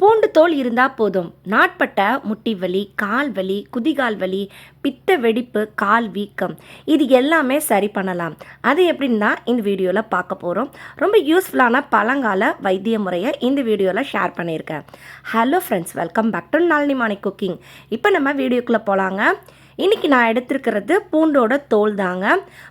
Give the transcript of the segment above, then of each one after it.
பூண்டு தோல் இருந்தால் போதும். நாட்பட்ட முட்டி வலி கால் வலி குதிகால் வலி பித்த வெடிப்பு கால் வீக்கம் இது எல்லாமே சரி பண்ணலாம். அது எப்படின்னா இந்த வீடியோவில் பார்க்க போகிறோம் ரொம்ப யூஸ்ஃபுல்லான பழங்கால வைத்திய முறையை இந்த வீடியோவில் ஷேர் பண்ணியிருக்கேன். Hello friends welcome back to Nalini Mani cooking இப்போ நம்ம வீடியோக்குள்ளே போகலாங்க இன்றைக்கி நான் எடுத்திருக்கிறது பூண்டோட தோல் தாங்க.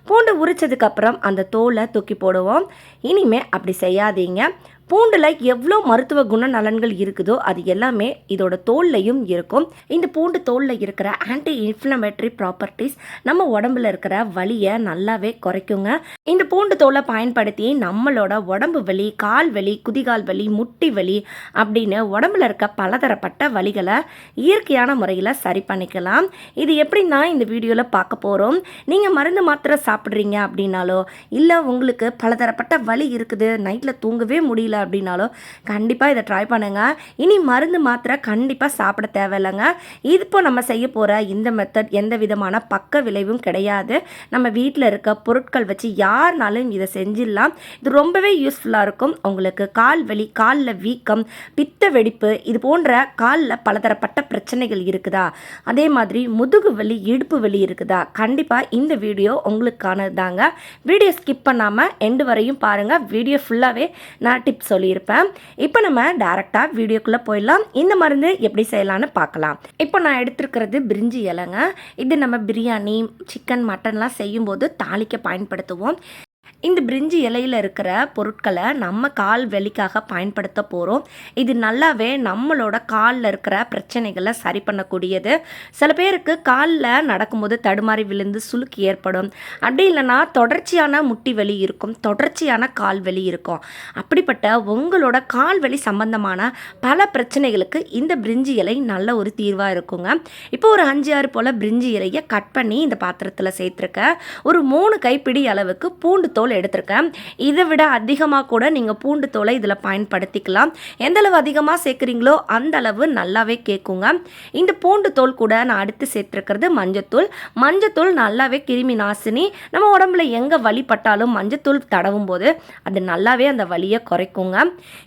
பூண்டு உரிச்சதுக்கப்புறம் அந்த தோலை தூக்கி போடுவோம். இனிமே அப்படி செய்யாதீங்க. பூண்டில் எவ்வளோ மருத்துவ குண நலன்கள் இருக்குதோ அது எல்லாமே இதோட தோல்லையும் இருக்கும். இந்த பூண்டு தோலில் இருக்கிற ஆன்டி இன்ஃப்ளமேட்டரி ப்ராப்பர்ட்டிஸ் நம்ம உடம்புல இருக்கிற வலியை நல்லாவே குறைக்குங்க. இந்த பூண்டு தோலை பயன்படுத்தி நம்மளோட உடம்பு வலி கால் வலி குதிகால் வலி முட்டி வலி அப்படின்னு உடம்புல இருக்க பலதரப்பட்ட வலிகளை இயற்கையான முறையில் சரி பண்ணிக்கலாம். இது எப்படின்னா இந்த வீடியோவில் பார்க்க போகிறோம் நீங்கள் மருந்து மாத்திரை சாப்பிட்றீங்க அப்படின்னாலோ இல்லை உங்களுக்கு பலதரப்பட்ட வலி இருக்குது நைட்டில் தூங்கவே முடியல அப்படின்னாலும் கண்டிப்பாக இதை ட்ரை பண்ணுங்கள் இனி மருந்து மாத்திரை கண்டிப்பாக சாப்பிட தேவையில்லைங்க. இப்போ நம்ம செய்ய போகிற இந்த மெத்தட் எந்த விதமான பக்க விளைவும் கிடையாது. நம்ம வீட்டில் இருக்க பொருட்கள் வச்சு யாருனாலும் இதை செஞ்சிடலாம். இது ரொம்பவே யூஸ்ஃபுல்லாக இருக்கும். உங்களுக்கு கால் வலி காலில் வீக்கம் பித்த வெடிப்பு இது போன்ற காலில் பலதரப்பட்ட பிரச்சனைகள் இருக்குதா? அதே மாதிரி முதுகு வலி இடுப்பு வலி இருக்குதா? கண்டிப்பாக இந்த வீடியோ உங்களுக்கானது தாங்க வீடியோ ஸ்கிப் பண்ணாமல் எண்டு வரையும் பாருங்கள் வீடியோ ஃபுல்லாகவே நான் டிப்ஸ் சொல்லியிருப்பேன். இப்போ நம்ம டேரெக்டாக வீடியோக்குள்ளே போயிடலாம். இந்த மருந்து எப்படி செய்யலாம்னு பார்க்கலாம். இப்போ நான் எடுத்திருக்கிறது பிரிஞ்சி இலைங்க. இது நம்ம பிரியாணி சிக்கன் மட்டன்லாம் செய்யும்போது தாளிக்க பயன்படுத்துவோம். இந்த பிரிஞ்சி இலையில் இருக்கிற பொருட்களை நம்ம கால் வலிக்காக பயன்படுத்த போகிறோம் இது நல்லாவே நம்மளோட காலில் இருக்கிற பிரச்சனைகளை சரி பண்ணக்கூடியது. சில பேருக்கு காலில் நடக்கும்போது தடுமாறி விழுந்து சுளுக்கு ஏற்படும். அப்படி இல்லைன்னா தொடர்ச்சியான முட்டி வலி இருக்கும் தொடர்ச்சியான கால் வலி இருக்கும். அப்படிப்பட்ட உங்களோட கால் வலி சம்பந்தமான பல பிரச்சனைகளுக்கு இந்த பிரிஞ்சி இலை நல்ல ஒரு தீர்வாக இருக்குங்க. இப்போ ஒரு அஞ்சு ஆறு போல் பிரிஞ்சி இலையை கட் பண்ணி இந்த பாத்திரத்தில் சேர்த்துருக்க. ஒரு மூணு கைப்பிடி அளவுக்கு பூண்டு தோல் எடுத்திருக்கேன். இதை விட அதிகமாக கூட நீங்கள் பூண்டு தோலை இதில் பயன்படுத்திக்கலாம். எந்த அளவு அதிகமாக சேர்க்குறீங்களோ அந்த அளவு நல்லாவே கேட்குங்க இந்த பூண்டு தோல் கூட நான் அடுத்து சேர்த்துருக்கிறது மஞ்சத்தூள். மஞ்சத்தூள் நல்லாவே கிருமி நாசினி. நம்ம உடம்புல எங்கே வலிப்பட்டாலும் மஞ்சத்தூள் தடவும் போது அது நல்லாவே அந்த வலியை குறைக்குங்க.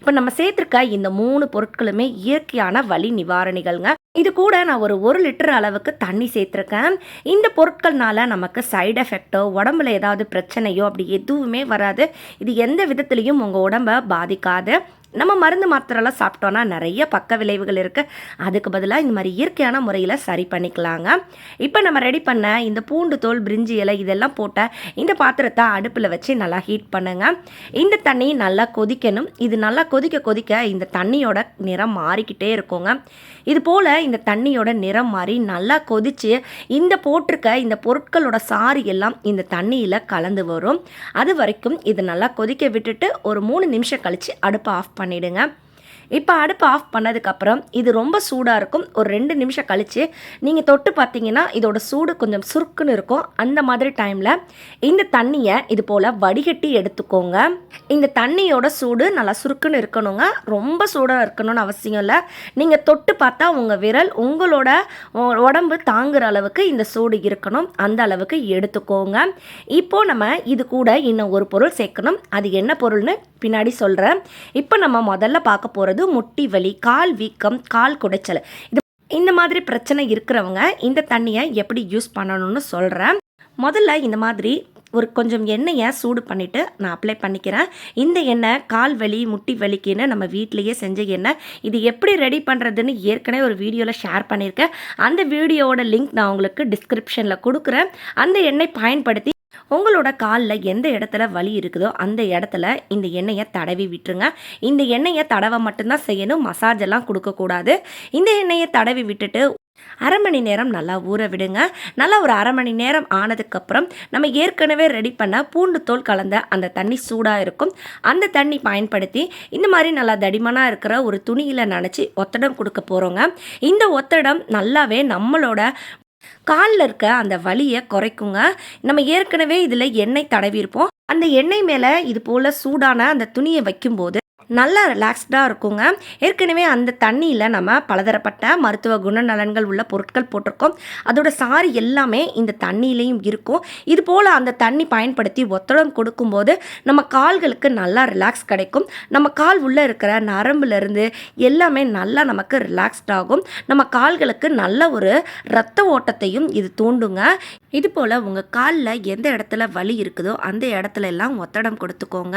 இப்போ நம்ம சேர்த்துருக்க இந்த மூணு பொருட்களுமே இயற்கையான வலி நிவாரணிகள்ங்க. இது கூட நான் ஒரு ஒரு லிட்டர் அளவுக்கு தண்ணி சேர்த்துருக்கேன். இந்த பொருட்கள்னால நமக்கு சைடு எஃபெக்டோ உடம்புல ஏதாவது பிரச்சனையோ அப்படி எதுவுமே வராது. இது எந்த விதத்துலேயும் உங்கள் உடம்ப பாதிக்காது. நம்ம மருந்து மாத்திரைலாம் சாப்பிட்டோன்னா நிறைய பக்க விளைவுகள் இருக்குது அதுக்கு பதிலாக இந்த மாதிரி இயற்கையான முறையில் சரி பண்ணிக்கலாங்க. இப்போ நம்ம ரெடி பண்ண இந்த பூண்டு தோல் பிரிஞ்சி இலை இதெல்லாம் போட்ட இந்த பாத்திரத்தை அடுப்பில் வச்சு நல்லா ஹீட் பண்ணுங்கள் இந்த தண்ணி நல்லா கொதிக்கணும். இது நல்லா கொதிக்க கொதிக்க இந்த தண்ணியோட நிறம் மாறிக்கிட்டே இருக்குங்க. இது போல் இந்த தண்ணியோட நிறம் மாறி நல்லா கொதித்து இந்த போட்டிருக்க இந்த பொருட்களோட சாறு எல்லாம் இந்த தண்ணியில் கலந்து வரும். அது வரைக்கும் இது நல்லா கொதிக்க விட்டுட்டு ஒரு மூணு நிமிஷம் கழித்து அடுப்பை ஆஃப் பண்ணிவிடுங்க இப்போ அடுப்பு ஆஃப் பண்ணதுக்கப்புறம் இது ரொம்ப சூடாக இருக்கும். ஒரு ரெண்டு நிமிஷம் கழித்து நீங்கள் தொட்டு பார்த்தீங்கன்னா இதோட சூடு கொஞ்சம் சுருக்குன்னு இருக்கும். அந்த மாதிரி டைமில் இந்த தண்ணியை இது போல் வடிகட்டி எடுத்துக்கோங்க. இந்த தண்ணியோட சூடு நல்லா சுருக்குன்னு இருக்கணுங்க. ரொம்ப சூடாக இருக்கணும்னு அவசியம் இல்லை. நீங்கள் தொட்டு பார்த்தா உங்கள் விரல் உங்களோட உடம்பு தாங்குற அளவுக்கு இந்த சூடு இருக்கணும். அந்த அளவுக்கு எடுத்துக்கோங்க. இப்போது நம்ம இது கூட இன்னும் ஒரு பொருள் சேர்க்கணும். அது என்ன பொருள்னு பின்னாடி சொல்கிறேன் இப்போ நம்ம முதல்ல பார்க்க போகிறது முட்டி வலி கால் வீக்கம் கால் குடைச்சல். இது இந்த மாதிரி பிரச்சனை இருக்கிறவங்க இந்த தண்ணியை எப்படி யூஸ் பண்ணணும்னு சொல்கிறேன் முதல்ல இந்த மாதிரி ஒரு கொஞ்சம் எண்ணெயை சூடு பண்ணிவிட்டு நான் அப்ளை பண்ணிக்கிறேன். இந்த எண்ணெய் கால் வலி முட்டி வலிக்குன்னு நம்ம வீட்டிலையே செஞ்ச எண்ணெய். இது எப்படி ரெடி பண்ணுறதுன்னு ஏற்கனவே ஒரு வீடியோவில் ஷேர் பண்ணியிருக்கேன். அந்த வீடியோவோட லிங்க் நான் உங்களுக்கு டிஸ்கிரிப்ஷனில் கொடுக்குறேன். அந்த எண்ணெய் பயன்படுத்தி உங்களோட காலில் எந்த இடத்துல வலி இருக்குதோ அந்த இடத்துல இந்த எண்ணெயை தடவி விட்டுருங்க. இந்த எண்ணெயை தடவை மட்டும்தான் செய்யணும். மசாஜ் எல்லாம் கொடுக்கக்கூடாது இந்த எண்ணெயை தடவி விட்டுட்டு அரை மணி நேரம் நல்லா ஊற விடுங்க. நல்லா ஒரு அரை மணி நேரம் ஆனதுக்கப்புறம் நம்ம ஏற்கனவே ரெடி பண்ண பூண்டு தோல் கலந்த அந்த தண்ணி சூடாக இருக்கும். அந்த தண்ணி பயன்படுத்தி இந்த மாதிரி நல்லா தடிமனாக இருக்கிற ஒரு துணியில் நினச்சி ஒத்தடம் கொடுக்க போகிறோங்க இந்த ஒத்தடம் நல்லாவே நம்மளோட காலில் இருக்க அந்த வலியை குறைக்குங்க. நம்ம ஏற்கனவே இதில் எண்ணெய் தடவி இருப்போம் அந்த எண்ணெய் மேலே இது போல் சூடான அந்த துணியை வைக்கும்போது நல்லா ரிலாக்ஸ்டாக இருக்குங்க. ஏற்கனவே அந்த தண்ணியில் நம்ம பலதரப்பட்ட மருத்துவ குணநலன்கள் உள்ள பொருட்கள் போட்டிருக்கோம். அதோட சாறு எல்லாமே இந்த தண்ணியிலையும் இருக்கும். இது போல் அந்த தண்ணி பயன்படுத்தி ஒத்தடம் கொடுக்கும்போது நம்ம கால்களுக்கு நல்லா ரிலாக்ஸ் கிடைக்கும். நம்ம கால் உள்ளே இருக்கிற நரம்புலேருந்து எல்லாமே நல்லா நமக்கு ரிலாக்ஸ்ட் ஆகும். நம்ம கால்களுக்கு நல்ல ஒரு ரத்த ஓட்டத்தையும் இது தூண்டுங்க. இது போல் உங்கள் காலில் எந்த இடத்துல வலி இருக்குதோ அந்த இடத்துல எல்லாம் ஒத்தடம் கொடுத்துக்கோங்க.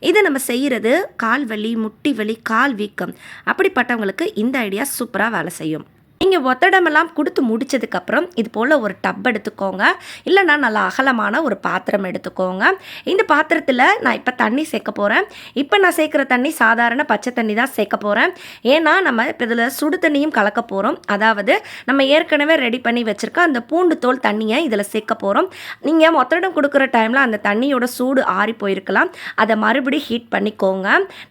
இதை நம்ம செய்கிறது கால் வலி முட்டி வலி கால் வீக்கம். அப்படிப்பட்டவங்களுக்கு இந்த ஐடியா சூப்பராக வேலை செய்யும். நீங்கள் ஒத்தடமெல்லாம் கொடுத்து முடிச்சதுக்கப்புறம் இது போல் ஒரு டப் எடுத்துக்கோங்க. இல்லைனா நல்லா அகலமான ஒரு பாத்திரம் எடுத்துக்கோங்க. இந்த பாத்திரத்தில் நான் இப்போ தண்ணி சேர்க்க போகிறேன் இப்போ நான் சேர்க்குற தண்ணி சாதாரண பச்சை தண்ணி தான் சேர்க்க போகிறேன் ஏன்னா நம்ம இப்போ இதில் சுடு தண்ணியும் கலக்க போகிறோம் அதாவது நம்ம ஏற்கனவே ரெடி பண்ணி வச்சுருக்க அந்த பூண்டு தோல் தண்ணியை இதில் சேர்க்க போகிறோம் நீங்கள் மொத்தடம் கொடுக்குற டைமில் அந்த தண்ணியோட சூடு ஆறி போயிருக்கலாம். அதை மறுபடியும் ஹீட் பண்ணிக்கோங்க.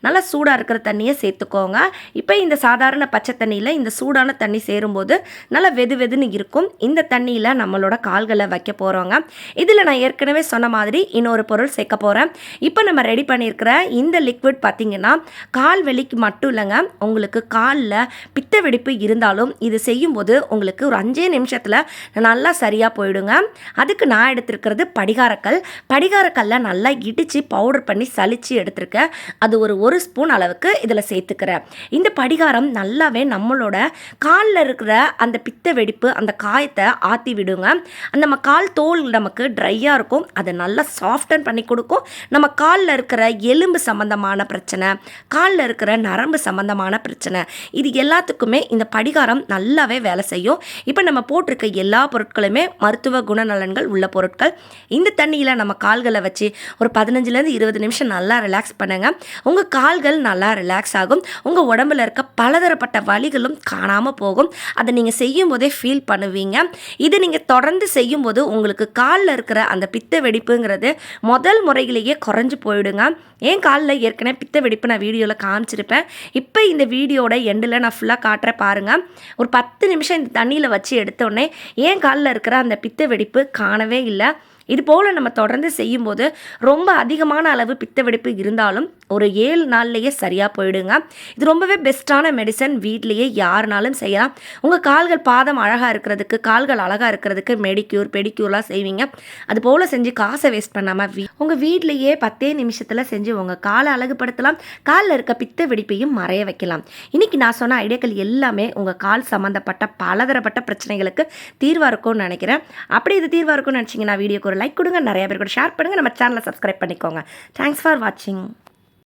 நல்லா சூடாக இருக்கிற தண்ணியை சேர்த்துக்கோங்க. இப்போ இந்த சாதாரண பச்சை தண்ணியில் இந்த சூடான தண்ணி சேரும்போது நல்லா வெது வெதுன்னு இருக்கும். இந்த தண்ணியில் நம்மளோட கால்களை வைக்க போகிறோங்க இதில் நான் ஏற்கனவே சொன்ன மாதிரி இன்னொரு பொருள் சேர்க்க போகிறேன் இப்போ நம்ம ரெடி பண்ணியிருக்கிற இந்த லிக்விட் பார்த்திங்கன்னா கால் வலிக்கு மட்டும் இல்லைங்க. உங்களுக்கு காலில் பித்த வெடிப்பு இருந்தாலும் இது செய்யும்போது உங்களுக்கு ஒரு அஞ்சே நிமிஷத்தில் நல்லா சரியாக போயிடுங்க. அதுக்கு நான் எடுத்திருக்கிறது படிகாரக்கல். படிகாரக்கல்ல நல்லா இடித்து பவுடர் பண்ணி சளிச்சு எடுத்திருக்கேன். அது ஒரு ஒரு ஸ்பூன் அளவுக்கு இதில் சேர்த்துக்கிறேன். இந்த படிகாரம் நல்லாவே நம்மளோட காலில் இருக்கிற அந்த பித்த வெடிப்பு அந்த காயத்தை ஆற்றி விடுங்க. அந்த நம்ம கால் தோல் நமக்கு ட்ரையாக இருக்கும். அதை நல்லா சாஃப்டன் பண்ணி கொடுக்கும். நம்ம காலில் இருக்கிற எலும்பு சம்மந்தமான பிரச்சனை காலில் இருக்கிற நரம்பு சம்மந்தமான பிரச்சனை இது எல்லாத்துக்குமே இந்த படிகாரம் நல்லாவே வேலை செய்யும். இப்போ நம்ம போட்டிருக்க எல்லா பொருட்களுமே மருத்துவ குணநலன்கள் உள்ள பொருட்கள். இந்த தண்ணியில் நம்ம கால்களை வச்சு ஒரு பதினஞ்சுலேருந்து இருபது நிமிஷம் நல்லா ரிலாக்ஸ் பண்ணுங்கள் உங்கள் கால்கள் நல்லா ரிலாக்ஸ் ஆகும். உங்கள் உடம்புல இருக்க பலதரப்பட்ட வழிகளும் காணாமல் போகும். அதை நீங்கள் செய்யும் போதே ஃபீல் பண்ணுவீங்க. இது நீங்கள் தொடர்ந்து செய்யும்போது உங்களுக்கு காலில் இருக்கிற அந்த பித்த வெடிப்புங்கிறது முதல் முறையிலேயே குறைஞ்சு போயிடுங்க. ஏன் காலில் ஏற்கனவே பித்த வெடிப்பு நான் வீடியோவில் காமிச்சிருப்பேன். இப்போ இந்த வீடியோட எண்டில் நான் ஃபுல்லாக காட்டுறேன் பாருங்கள் ஒரு பத்து நிமிஷம் இந்த தண்ணியில் வச்சு எடுத்தோடனே ஏன் காலில் இருக்கிற அந்த பித்த வெடிப்பு காணவே இல்லை. இது போல் நம்ம தொடர்ந்து செய்யும்போது ரொம்ப அதிகமான அளவு பித்த வெடிப்பு இருந்தாலும் ஒரு ஏழு நாள்லேயே சரியாக போயிடுங்க. இது ரொம்பவே பெஸ்ட்டான மெடிசன். வீட்லேயே யாருனாலும் செய்யலாம். உங்கள் கால்கள் பாதம் அழகாக இருக்கிறதுக்கு கால்கள் அழகாக இருக்கிறதுக்கு மெடிக்யூர் பெடிக்யூர்லாம் செய்வீங்க. அது போல் செஞ்சு காசை வேஸ்ட் பண்ணாமல் வீ உங்கள் வீட்லேயே பத்தே நிமிஷத்தில் செஞ்சு உங்கள் காலை அழகுபடுத்தலாம். காலில் இருக்க பித்த வெடிப்பையும் மறைய வைக்கலாம். இன்றைக்கி நான் சொன்ன ஐடியாக்கள் எல்லாமே உங்கள் கால் சம்மந்தப்பட்ட பலதரப்பட்ட பிரச்சனைகளுக்கு தீர்வாக இருக்கும்னு நினைக்கிறேன். அப்படி இது தீர்வாக இருக்கும்னு நினச்சிங்கன்னா வீடியோக்கு ஒரு லைக் கொடுங்க. நிறைய பேர் கூட ஷேர் பண்ணுங்கள் நம்ம சேனலை சப்ஸ்கிரைப் பண்ணிக்கோங்க. தேங்க்ஸ் ஃபார் வாட்சிங்